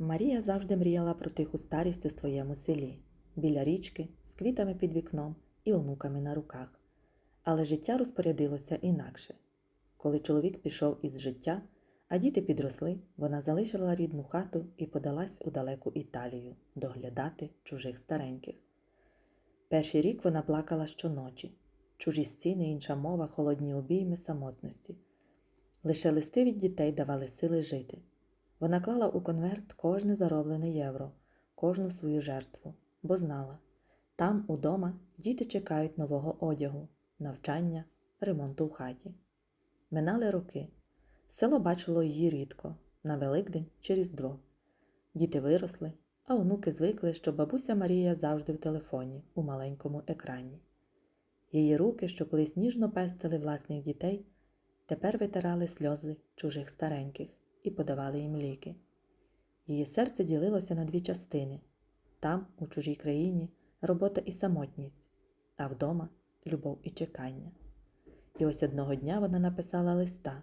Марія завжди мріяла про тиху старість у своєму селі, біля річки, з квітами під вікном і онуками на руках. Але життя розпорядилося інакше. Коли чоловік пішов із життя, а діти підросли, вона залишила рідну хату і подалась у далеку Італію доглядати чужих стареньких. Перший рік вона плакала щоночі, чужі стіни, інша мова, холодні обійми самотності. Лише листи від дітей давали сили жити. Вона клала у конверт кожне зароблене євро, кожну свою жертву, бо знала там, удома, діти чекають нового одягу, навчання, ремонту в хаті. Минали роки. Село бачило її рідко, на Великдень чи Різдво. Діти виросли, а онуки звикли, що бабуся Марія завжди в телефоні у маленькому екрані. Її руки, що колись ніжно пестили власних дітей, тепер витирали сльози чужих стареньких і подавали їм ліки. Її серце ділилося на дві частини там, у чужій країні, робота і самотність, а вдома любов і чекання. І ось одного дня вона написала листа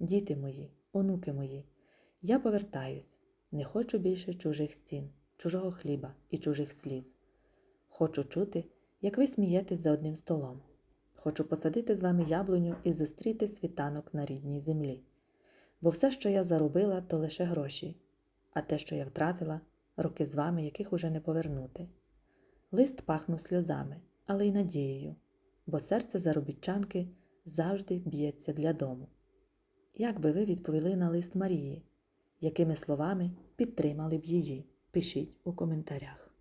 Діти мої, онуки мої, я повертаюсь, не хочу більше чужих стін, чужого хліба і чужих сліз. Хочу чути, як ви смієтесь за одним столом. Хочу посадити з вами яблуню і зустріти світанок на рідній землі. Бо все, що я заробила, то лише гроші, а те, що я втратила, роки з вами, яких уже не повернути. Лист пахнув сльозами, але й надією, бо серце заробітчанки завжди б'ється для дому. Як би ви відповіли на лист Марії? Якими словами підтримали б її? Пишіть у коментарях.